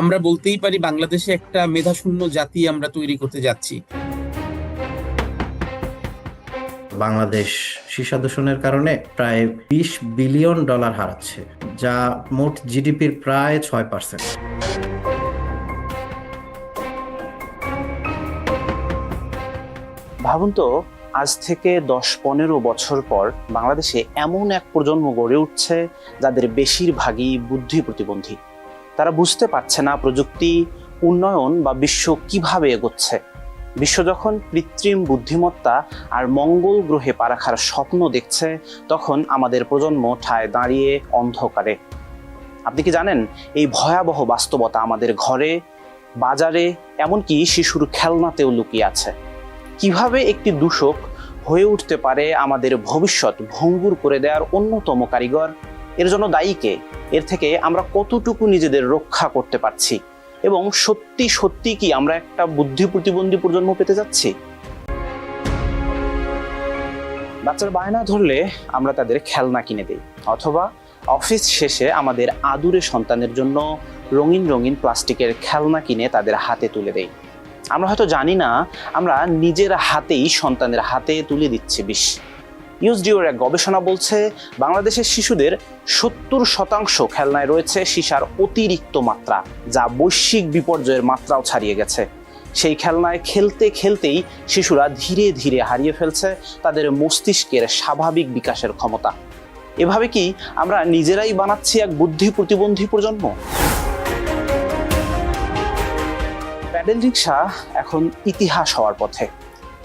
আমরা বলতেই পারি বাংলাদেশে একটা মেধাশূন্য জাতি আমরা তৈরি করতে যাচ্ছি। বাংলাদেশ সীসা দূষণের কারণে প্রায় বিশ বিলিয়ন ডলার হারাচ্ছে যা মোট জিডিপির প্রায় ছয় পার্সেন্ট। ভাবুন তো আজ থেকে দশ পনেরো বছর পর বাংলাদেশে এমন এক প্রজন্ম গড়ে উঠছে যাদের বেশিরভাগই বুদ্ধি প্রতিবন্ধী। তারা বুঝতে পারছে না প্রযুক্তি, উন্নয়ন বা বিশ্ব কীভাবে এগোচ্ছে। বিশ্ব যখন কৃত্রিম বুদ্ধিমত্তা আর মঙ্গল গ্রহে পা রাখার স্বপ্ন দেখছে, তখন আমাদের প্রজন্ম ঠায় দাঁড়িয়ে অন্ধকারে। আপনি কি জানেন, এই ভয়াবহ বাস্তবতা আমাদের ঘরে, বাজারে, এমনকি শিশুর খেলনাতেও লুকিয়ে আছে। কীভাবে একটি দূষক হয়ে উঠতে পারে আমাদের ভবিষ্যৎ ভঙ্গুর করে দেওয়ার অন্যতম কারিগর? এর জন্য দায়ী কে? এর থেকে আমরা কতটুকু নিজেদের রক্ষা করতে পারছি? এবং সত্যি সত্যি কি আমরা একটা বুদ্ধি প্রতিবন্ধী প্রজন্ম পেতে যাচ্ছি? বাচ্চার বায়না ধরলে আমরা তাদের খেলনা কিনে দিই, অথবা অফিস শেষে আমাদের আদুরে সন্তানের জন্য রঙিন রঙিন প্লাস্টিকের খেলনা কিনে তাদের হাতে তুলে দেই। আমরা হয়তো জানি না, আমরা নিজের হাতেই সন্তানের হাতে তুলে দিচ্ছি বিষ। ইউএসডিওর এক গবেষণা বলছে, বাংলাদেশের শিশুদের সত্তর শতাংশ খেলনায় রয়েছে সীসার অতিরিক্ত মাত্রা, যা বৈশ্বিক বিপর্যয়ের মাত্রাও ছাড়িয়ে গেছে। সেই খেলনায় খেলতে খেলতেই শিশুরা ধীরে ধীরে হারিয়ে ফেলছে তাদের মস্তিষ্কের স্বাভাবিক বিকাশের ক্ষমতা। এভাবে কি আমরা নিজেরাই বানাচ্ছি এক বুদ্ধি প্রতিবন্ধী প্রজন্ম? প্যাডেল রিক্সা এখন ইতিহাস হওয়ার পথে।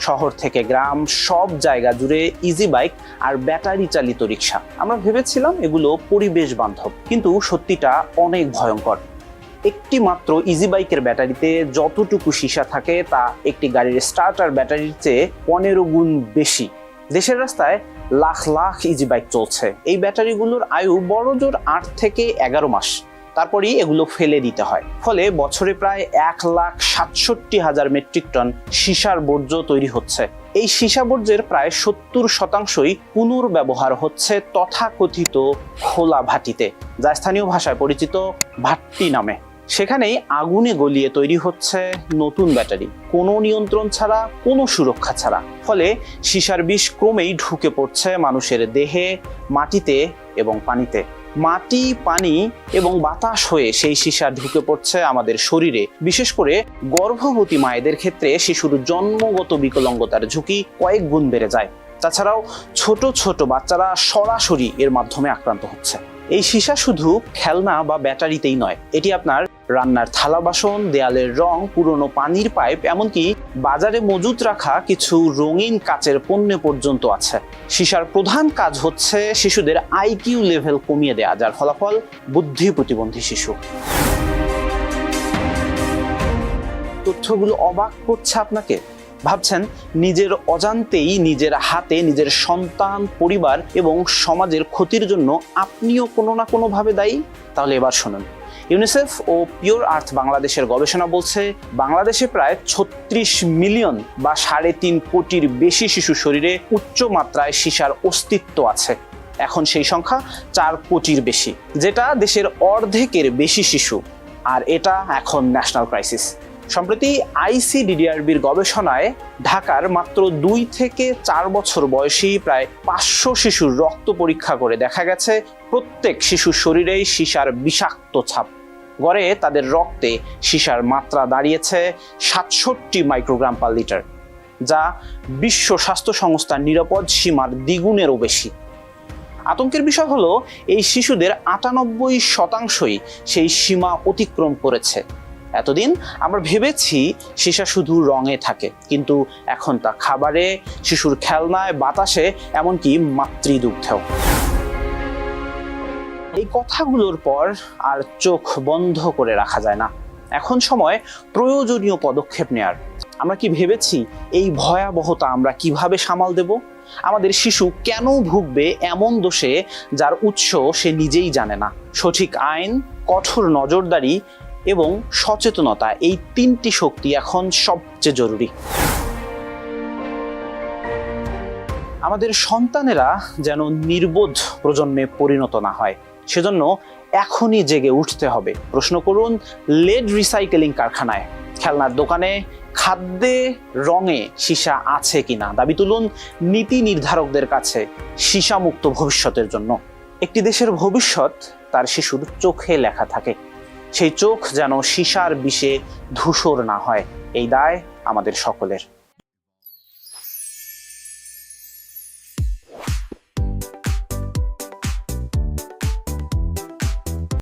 শহর থেকে গ্রাম, সব জায়গা জুড়ে ইজি বাইক আর ব্যাটারি চালিত রিক্সা। আমরা ভেবেছিলাম এগুলো পরিবেশ বান্ধব, কিন্তু সত্যিটা অনেক ভয়ঙ্কর। একটি মাত্র ইজি বাইকের ব্যাটারিতে যতটুকু সীসা থাকে তা একটি গাড়ির স্টার্টার ব্যাটারির চেয়ে পনেরো গুণ বেশি। দেশের রাস্তায় লাখ লাখ ইজি বাইক চলছে। এই ব্যাটারিগুলোর আয়ু বড় জোর আট থেকে এগারো মাস। তারপরেই এগুলো ফেলে দিতে হয়। ফলে বছরে প্রায় এক লাখ সাতষট্টি হাজার মেট্রিক টন সীসার বর্জ্য তৈরি হচ্ছে। এই সীসা বর্জ্যের প্রায় সত্তর শতাংশই পুনর্ব্যবহার হচ্ছে তথাকথিত খোলা ভাটিতে, যা স্থানীয় ভাষায় পরিচিত ভাট্টি নামে। সেখানেই আগুনে গলিয়ে তৈরি হচ্ছে নতুন ব্যাটারি। কোনো নিয়ন্ত্রণ ছাড়া, কোনো সুরক্ষা ছাড়া। ফলে সীসার বিষ ক্রমেই ঢুকে পড়ছে মানুষের দেহে, মাটিতে এবং পানিতে। মাটি, পানি এবং বাতাস হয়ে সেই সীসা ঢুকে পড়ছে আমাদের শরীরে। বিশেষ করে গর্ভবতী মায়েদের ক্ষেত্রে শিশুর জন্মগত বিকলঙ্গতার ঝুঁকি কয়েক গুণ বেড়ে যায়। তাছাড়াও ছোট ছোট বাচ্চারা সরাসরি এর মাধ্যমে আক্রান্ত হচ্ছে। এই সীসা শুধু খেলনা বা ব্যাটারিতেই নয়, এটি আপনার রান্নার থালা বাসন, দেয়ালের রং, পুরনো পানির পাইপ, এমনকি বাজারে মজুত রাখা কিছু রঙিন কাচের পণ্য পর্যন্ত আছে। সীসার প্রধান কাজ হচ্ছে শিশুদের আইকিউ লেভেল কমিয়ে দেয়া, যার ফলাফল বুদ্ধি প্রতিবন্ধী শিশু। তথ্যগুলো অবাক করছে আপনাকে? ভাবছেন নিজের অজান্তেই নিজের হাতে নিজের সন্তান, পরিবার এবং সমাজের ক্ষতির জন্য আপনিও কোনো না কোনোভাবে দায়ী? তাহলে এবার শুনুন। ইউনিসেফ ও পিওর আর্থ বাংলাদেশের গবেষণা বলছে, বাংলাদেশে প্রায় ছত্রিশ মিলিয়ন বা সাড়ে তিন কোটির বেশি শিশু শরীরে উচ্চ মাত্রায় সীসার অস্তিত্ব আছে। এখন সেই সংখ্যা চার কোটির বেশি, যেটা দেশের অর্ধেকের বেশি শিশু, আর এটা এখন ন্যাশনাল ক্রাইসিস। সম্প্রতি আইসিডিডিআরবির গবেষণায় ঢাকার মাত্র দুই থেকে চার বছর বয়সী প্রায় পাঁচশো শিশুর রক্ত পরীক্ষা করে দেখা গেছে, প্রত্যেক শিশুর শরীরেই সীসার বিষাক্ত ছাপ। গড়ে তাদের রক্তে সীসার মাত্রা দাঁড়িয়েছে সাতষট্টি মাইক্রোগ্রাম পার লিটার, যা বিশ্ব স্বাস্থ্য সংস্থার নিরাপদ সীমার দ্বিগুণেরও বেশি। আতঙ্কের বিষয় হলো, এই শিশুদের আটানব্বই শতাংশই সেই সীমা অতিক্রম করেছে। এতদিন আমরা ভেবেছি সীসা শুধু রঙে থাকে, কিন্তু এখন তা খাবারে, শিশুর খেলনায়, বাতাসে, এমনকি মাতৃদুগ্ধেও। এই কথাগুলোর পর আর চোখ বন্ধ করে রাখা যায় না। এখন সময় প্রয়োজনীয় পদক্ষেপ নেয়ার। আমরা কি ভেবেছি এই ভয়াবহতা আমরা কীভাবে সামাল দেব? আমাদের শিশু কেন ভুগবে এমন দোষে যার উৎস সে নিজেই জানে না। সঠিক আইন, কঠোর নজরদারি এবং সচেতনতা এই তিনটি শক্তি এখন সবচেয়ে জরুরি। আমাদের সন্তানেরা যেন নির্বোধ প্রজন্মে পরিণত না হয়। সেজন্য এখনই জেগে উঠতে হবে। প্রশ্ন করুন লেড রিসাইকেলিং কারখানায়, খেলনার দোকানে খাদ্যে রঙে সীসা আছে কিনা? দাবি তুলুন, নীতি নির্ধারকদের কাছে সীসামুক্ত ভবিষ্যতের জন্য। একটি দেশের ভবিষ্যৎ তার শিশুর চোখে লেখা থাকে। সেই চোখ যেন সীসার বিষে ধূসর না হয়, এই দায় আমাদের সকলের।